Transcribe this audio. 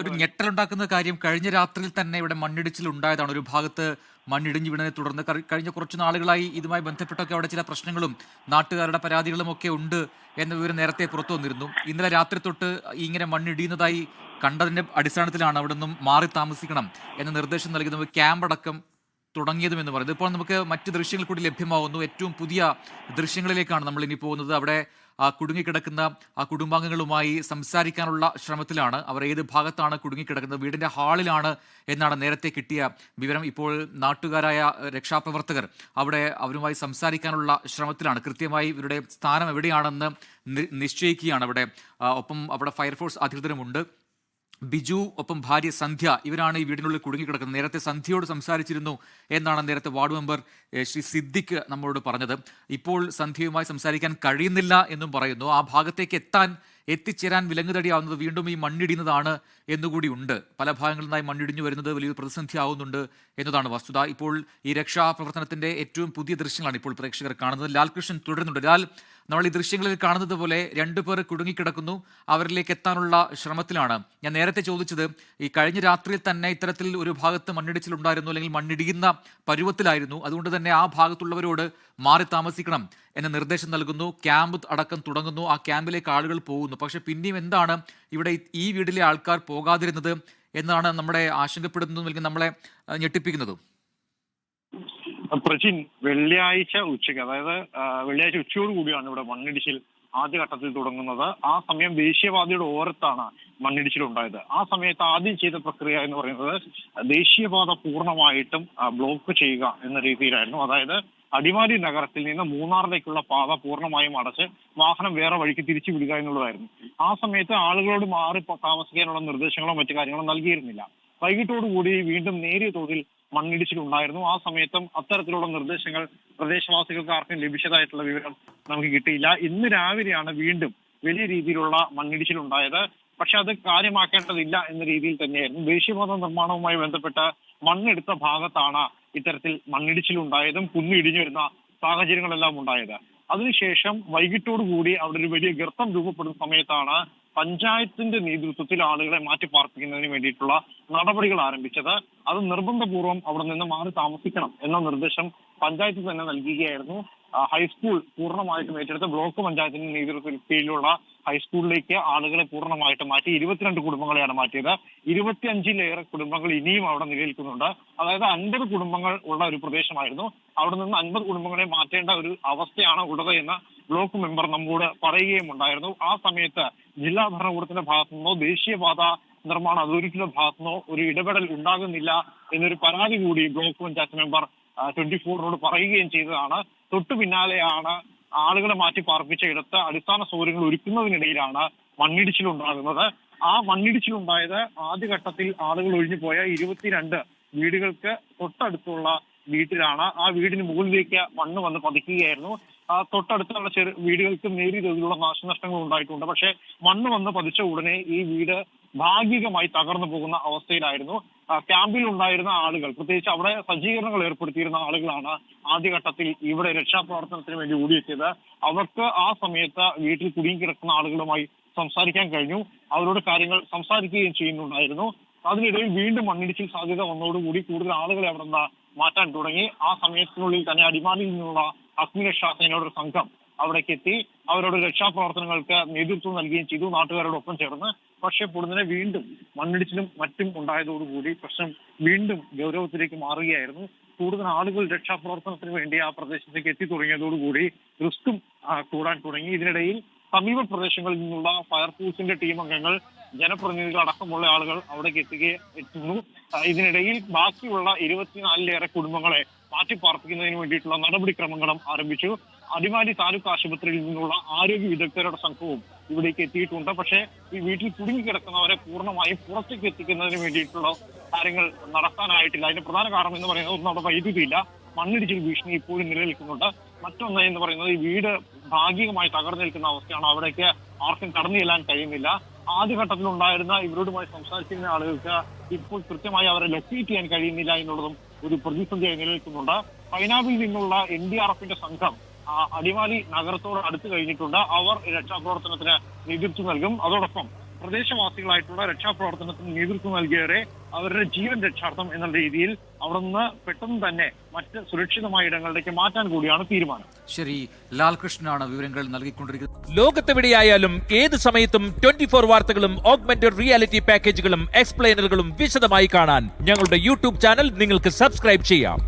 ഒരു ഞെട്ടലുണ്ടാക്കുന്ന കാര്യം കഴിഞ്ഞ രാത്രിയിൽ തന്നെ ഇവിടെ മണ്ണിടിച്ചിൽ ഉണ്ടായതാണ് ഒരു ഭാഗത്ത് മണ്ണിടിഞ്ഞു വീണതിനെ തുടർന്ന് കഴിഞ്ഞ കുറച്ച് നാളുകളായി ഇതുമായി ബന്ധപ്പെട്ടൊക്കെ അവിടെ ചില പ്രശ്നങ്ങളും നാട്ടുകാരുടെ പരാതികളും ഒക്കെ ഉണ്ട് എന്ന വിവരം നേരത്തെ പുറത്തു വന്നിരുന്നു. ഇന്നലെ രാത്രി തൊട്ട് ഇങ്ങനെ മണ്ണിടിയുന്നതായി കണ്ടതിന്റെ അടിസ്ഥാനത്തിലാണ് അവിടെ നിന്നും മാറി താമസിക്കണം എന്ന നിർദ്ദേശം നൽകുന്നത് ക്യാമ്പ് അടക്കം തുടങ്ങിയതും എന്ന് പറയുന്നത്. ഇപ്പോൾ നമുക്ക് മറ്റ് ദൃശ്യങ്ങൾ കൂടി ലഭ്യമാവുന്നു. ഏറ്റവും പുതിയ ദൃശ്യങ്ങളിലേക്കാണ് നമ്മൾ ഇനി പോകുന്നത്. അവിടെ കുടുങ്ങിക്കിടക്കുന്ന കുടുംബാംഗങ്ങളുമായി സംസാരിക്കാനുള്ള ശ്രമത്തിലാണ്. അവർ ഏത് ഭാഗത്താണ് കുടുങ്ങിക്കിടക്കുന്നത്? വീടിന്റെ ഹാളിലാണ് എന്നാണ് നേരത്തെ കിട്ടിയ വിവരം. ഇപ്പോൾ നാട്ടുകാരായ രക്ഷാപ്രവർത്തകർ അവിടെ അവരുമായി സംസാരിക്കാനുള്ള ശ്രമത്തിലാണ്. കൃത്യമായി ഇവരുടെ സ്ഥാനം എവിടെയാണെന്ന് നിശ്ചയിക്കുകയാണ് അവിടെ ഒപ്പം അവിടെ ഫയർഫോഴ്സ് അധികൃതരുമുണ്ട്. ബിജു ഒപ്പം ഭാര്യ സന്ധ്യ ഇവരാണ് ഈ വീടിനുള്ളിൽ കുടുങ്ങിക്കിടക്കുന്നത്. നേരത്തെ സന്ധ്യയോട് സംസാരിച്ചിരുന്നു എന്നാണ് നേരത്തെ വാർഡ് മെമ്പർ ശ്രീ സിദ്ദിഖ് നമ്മളോട് പറഞ്ഞത്. ഇപ്പോൾ സന്ധ്യയുമായി സംസാരിക്കാൻ കഴിയുന്നില്ല എന്നും പറയുന്നു. ആ ഭാഗത്തേക്ക് എത്താൻ എത്തിച്ചേരാൻ വിലങ്ങുതടിയാവുന്നത് വീണ്ടും ഈ മണ്ണിടിയുന്നതാണ് എന്നുകൂടി ഉണ്ട്. പല ഭാഗങ്ങളിൽ നിന്നായി മണ്ണിടിഞ്ഞു വരുന്നത് വലിയൊരു പ്രതിസന്ധി ആവുന്നുണ്ട് എന്നതാണ് വസ്തുത. ഇപ്പോൾ ഈ രക്ഷാപ്രവർത്തനത്തിന്റെ ഏറ്റവും പുതിയ ദൃശ്യങ്ങളാണ് ഇപ്പോൾ പ്രേക്ഷകർ കാണുന്നത്. ലാൽകൃഷ്ണൻ തുടരുന്നുണ്ട്. ലാൽ നമ്മൾ ഈ ദൃശ്യങ്ങളിൽ കാണുന്നത് പോലെ രണ്ടുപേർ കുടുങ്ങിക്കിടക്കുന്നു. അവരിലേക്ക് എത്താനുള്ള ശ്രമത്തിലാണ്. ഞാൻ നേരത്തെ ചോദിച്ചത് ഈ കഴിഞ്ഞ രാത്രിയിൽ തന്നെ ഇത്തരത്തിൽ ഒരു ഭാഗത്ത് മണ്ണിടിച്ചിലുണ്ടായിരുന്നു അല്ലെങ്കിൽ മണ്ണിടിയുന്ന പരുവത്തിലായിരുന്നു. അതുകൊണ്ട് തന്നെ ആ ഭാഗത്തുള്ളവരോട് മാറി താമസിക്കണം. എന്ന നിർദ്ദേശം നൽകുന്നു. ക്യാമ്പ് അടക്കം തുടങ്ങുന്നു. ആ ക്യാമ്പിലേക്ക് ആളുകൾ പോകുന്നു. പക്ഷെ പിന്നെയും എന്താണ് ഇവിടെ ഈ വീട്ടിലെ ആൾക്കാർ പോകാതിരുന്നത് എന്നാണ് നമ്മുടെ ആശങ്കപ്പെടുന്നതും അല്ലെങ്കിൽ നമ്മളെ ഞെട്ടിപ്പിക്കുന്നതും. പ്രചിൻ വെള്ളിയാഴ്ച ഉച്ചയ്ക്ക് അതായത് വെള്ളിയാഴ്ച ഉച്ചയോട് കൂടിയാണ് ഇവിടെ മണ്ണിടിച്ചിൽ ആദ്യഘട്ടത്തിൽ തുടങ്ങുന്നത്. ആ സമയം ദേശീയപാതയുടെ ഓരത്താണ് മണ്ണിടിച്ചിൽ ഉണ്ടായത് ആ സമയത്ത് ആദ്യം ചെയ്ത പ്രക്രിയ എന്ന് പറയുന്നത് ദേശീയപാത പൂർണമായിട്ടും ബ്ലോക്ക് ചെയ്യുക എന്ന രീതിയിലായിരുന്നു. അതായത് അടിമാലി നഗരത്തിൽ നിന്ന് മൂന്നാറിലേക്കുള്ള പാത പൂർണമായും അടച്ച് വാഹനം വേറെ വഴിക്ക് തിരിച്ചു വിടുക എന്നുള്ളതായിരുന്നു. ആ സമയത്ത് ആളുകളോട് മാറി താമസിക്കാനുള്ള നിർദ്ദേശങ്ങളോ മറ്റു കാര്യങ്ങളോ നൽകിയിരുന്നില്ല. വൈകിട്ടോടുകൂടി വീണ്ടും നേരിയ തോതിൽ മണ്ണിടിച്ചിലുണ്ടായിരുന്നു. ആ സമയത്തും അത്തരത്തിലുള്ള നിർദ്ദേശങ്ങൾ പ്രദേശവാസികൾക്ക് ആർക്കും ലഭിച്ചതായിട്ടുള്ള വിവരം നമുക്ക് കിട്ടിയില്ല. ഇന്ന് രാവിലെയാണ് വീണ്ടും വലിയ രീതിയിലുള്ള മണ്ണിടിച്ചിലുണ്ടായത്. പക്ഷെ അത് കാര്യമാക്കേണ്ടതില്ല എന്ന രീതിയിൽ തന്നെയായിരുന്നു. ദേശീയപാത നിർമ്മാണവുമായി ബന്ധപ്പെട്ട മണ്ണെടുത്ത ഭാഗത്താണ് ഇത്തരത്തിൽ മണ്ണിടിച്ചിലുണ്ടായതും കുന്നിടിഞ്ഞു വരുന്ന സാഹചര്യങ്ങളെല്ലാം ഉണ്ടായത്. അതിനുശേഷം വൈകിട്ടോടുകൂടി അവിടെ ഒരു വലിയ ഗർത്തം രൂപപ്പെടുന്ന സമയത്താണ് പഞ്ചായത്തിന്റെ നേതൃത്വത്തിൽ ആളുകളെ മാറ്റി പാർപ്പിക്കുന്നതിന് വേണ്ടിയിട്ടുള്ള നടപടികൾ ആരംഭിച്ചത്. അത് നിർബന്ധപൂർവം അവിടെ നിന്ന് മാറി താമസിക്കണം എന്ന നിർദ്ദേശം പഞ്ചായത്ത് തന്നെ നൽകുകയായിരുന്നു. ഹൈസ്കൂൾ പൂർണമായിട്ടും ഏറ്റെടുത്ത് ബ്ലോക്ക് പഞ്ചായത്തിന്റെ നേതൃത്വത്തിൽ കീഴിലുള്ള ഹൈസ്കൂളിലേക്ക് ആളുകളെ പൂർണമായിട്ട് മാറ്റി. ഇരുപത്തിരണ്ട് കുടുംബങ്ങളെയാണ് മാറ്റിയത്. ഇരുപത്തിയഞ്ചിലേറെ കുടുംബങ്ങൾ ഇനിയും അവിടെ നിലനിൽക്കുന്നുണ്ട്. അതായത് അൻപത് കുടുംബങ്ങൾ ഉള്ള ഒരു പ്രദേശമായിരുന്നു. അവിടെ നിന്ന് അൻപത് കുടുംബങ്ങളെ മാറ്റേണ്ട ഒരു അവസ്ഥയാണ് ഉള്ളത് എന്ന് ബ്ലോക്ക് മെമ്പർ നമ്മോട് പറയുകയും ഉണ്ടായിരുന്നു. ആ സമയത്ത് ജില്ലാ ഭരണകൂടത്തിന്റെ ഭാഗത്തു നിന്നോ ദേശീയപാത നിർമ്മാണ അതോറിറ്റിയുടെ ഭാഗത്തു നിന്നോ ഒരു ഇടപെടൽ ഉണ്ടാകുന്നില്ല എന്നൊരു പരാതി കൂടി ബ്ലോക്ക് പഞ്ചായത്ത് മെമ്പർ ട്വന്റി ഫോറിനോട് പറയുകയും ചെയ്തതാണ്. തൊട്ടു പിന്നാലെയാണ് ആളുകളെ മാറ്റി പാർപ്പിച്ച ഇടത്ത് അടിസ്ഥാന സൗകര്യങ്ങൾ ഒരുക്കുന്നതിനിടയിലാണ് മണ്ണിടിച്ചിൽ ഉണ്ടാകുന്നത്. ആ മണ്ണിടിച്ചിൽ ഉണ്ടായത് ആദ്യഘട്ടത്തിൽ ആളുകൾ ഒഴിഞ്ഞു പോയ ഇരുപത്തിരണ്ട് വീടുകൾക്ക് തൊട്ടടുത്തുള്ള വീട്ടിലാണ്. ആ വീടിന് മുകളിലേക്ക് മണ്ണ് വന്ന് പതിക്കുകയായിരുന്നു. തൊട്ടടുത്തുള്ള ചെറു വീടുകൾക്ക് നേരിയ തോതിലുള്ള നാശനഷ്ടങ്ങൾ ഉണ്ടായിട്ടുണ്ട്. പക്ഷെ മണ്ണ് വന്ന് പതിച്ച ഉടനെ ഈ വീട് ഭാഗികമായി തകർന്നു പോകുന്ന അവസ്ഥയിലായിരുന്നു. ക്യാമ്പിൽ ഉണ്ടായിരുന്ന ആളുകൾ പ്രത്യേകിച്ച് അവിടെ സജ്ജീകരണങ്ങൾ ഏർപ്പെടുത്തിയിരുന്ന ആളുകളാണ് ആദ്യഘട്ടത്തിൽ ഇവിടെ രക്ഷാപ്രവർത്തനത്തിന് വേണ്ടി ഓടിയെത്തിയത്. അവർക്ക് ആ സമയത്ത് വീട്ടിൽ കുടുങ്ങിക്കിടക്കുന്ന ആളുകളുമായി സംസാരിക്കാൻ കഴിഞ്ഞു. അവരോട് കാര്യങ്ങൾ സംസാരിക്കുകയും ചെയ്യുന്നുണ്ടായിരുന്നു. അതിനിടയിൽ വീണ്ടും മണ്ണിടിച്ചിൽ സാധ്യത വന്നതോടുകൂടി കൂടുതൽ ആളുകളെ അവിടെ നിന്ന് മാറ്റാൻ തുടങ്ങി. ആ സമയത്തിനുള്ളിൽ തന്നെ അടിമാലിയിൽ നിന്നുള്ള അഗ്നിരക്ഷാസേനയുടെ ഒരു സംഘം അവിടേക്ക് എത്തി അവരോട് രക്ഷാപ്രവർത്തനങ്ങൾക്ക് നേതൃത്വം നൽകുകയും ചെയ്തു. നാട്ടുകാരോടൊപ്പം ചേർന്ന് പക്ഷേ പൊടുന്നതിനെ വീണ്ടും മണ്ണിടിച്ചിലും മറ്റും ഉണ്ടായതോടുകൂടി പ്രശ്നം വീണ്ടും ഗൗരവത്തിലേക്ക് മാറുകയായിരുന്നു. കൂടുതൽ ആളുകൾ രക്ഷാപ്രവർത്തനത്തിന് വേണ്ടി ആ പ്രദേശത്തേക്ക് എത്തി തുടങ്ങിയതോടുകൂടി റിസ്ക്കും കൂടാൻ തുടങ്ങി. ഇതിനിടയിൽ സമീപ പ്രദേശങ്ങളിൽ നിന്നുള്ള ഫയർഫോഴ്സിന്റെ ടീം അംഗങ്ങൾ ജനപ്രതിനിധികൾ അടക്കമുള്ള ആളുകൾ അവിടേക്ക് എത്തുകയും എത്തുന്നു. ഇതിനിടയിൽ ബാക്കിയുള്ള ഇരുപത്തിനാലിലേറെ കുടുംബങ്ങളെ മാറ്റി പാർപ്പിക്കുന്നതിന് വേണ്ടിയിട്ടുള്ള നടപടിക്രമങ്ങളും ആരംഭിച്ചു. അടിമാലി താലൂക്ക് ആശുപത്രിയിൽ നിന്നുള്ള ആരോഗ്യ വിദഗ്ധരുടെ സംഘവും ഇവിടേക്ക് എത്തിയിട്ടുണ്ട്. പക്ഷേ ഈ വീട്ടിൽ കുടുങ്ങിക്കിടക്കുന്നവരെ പൂർണമായും പുറത്തേക്ക് എത്തിക്കുന്നതിന് വേണ്ടിയിട്ടുള്ള കാര്യങ്ങൾ നടത്താനായിട്ടില്ല. അതിന്റെ പ്രധാന കാരണം എന്ന് പറയുന്നത് ഒന്നും അവിടെ വൈദ്യുതിയില്ല മണ്ണിടിച്ചിൽ ഭീഷണി ഇപ്പോഴും നിലനിൽക്കുന്നുണ്ട്. മറ്റൊന്ന് എന്ന് പറയുന്നത് ഈ വീട് ഭാഗികമായി തകർന്നു നിൽക്കുന്ന അവസ്ഥയാണ് അവിടേക്ക് ആർക്കും കടന്നു ചെല്ലാൻ കഴിയുന്നില്ല. ആദ്യഘട്ടത്തിൽ ഉണ്ടായിരുന്ന ഇവരോടുമായി സംസാരിച്ചിരുന്ന ആളുകൾക്ക് ഇപ്പോൾ കൃത്യമായി അവരെ ലൊക്കേറ്റ് ചെയ്യാൻ കഴിയുന്നില്ല എന്നുള്ളതും ഒരു പ്രതിസന്ധിയായി നിലനിൽക്കുന്നുണ്ട്. പൈനാബിൽ നിന്നുള്ള എൻ ഡി ആർ എഫിന്റെ സംഘം അടിമാലി നഗരത്തോട് അടുത്ത് കഴിഞ്ഞിട്ടുണ്ട്. അവർ രക്ഷാപ്രവർത്തനത്തിന് നേതൃത്വം നൽകും. അതോടൊപ്പം പ്രദേശവാസികളായിട്ടുള്ള രക്ഷാപ്രവർത്തനത്തിന് നേതൃത്വം നൽകിയവരെ അവരുടെ ജീവൻ രക്ഷാർത്ഥം എന്നുള്ള രീതിയിൽ അവിടെ നിന്ന് പെട്ടെന്ന് തന്നെ മറ്റ് സുരക്ഷിതമായ ഇടങ്ങളിലേക്ക് മാറ്റാൻ കൂടിയാണ് തീരുമാനം. ശരി ലാൽകൃഷ്ണനാണ് വിവരങ്ങൾ നൽകിക്കൊണ്ടിരിക്കുന്നത്. ലോകത്തെവിടെയായാലും ഏത് സമയത്തും ട്വന്റി ഫോർ വാർത്തകളും ഓഗ്മെന്റഡ് റിയാലിറ്റി പാക്കേജുകളും എക്സ്പ്ലെയിനറുകളും വിശദമായി കാണാൻ ഞങ്ങളുടെ യൂട്യൂബ് ചാനൽ നിങ്ങൾക്ക് സബ്സ്ക്രൈബ് ചെയ്യാം.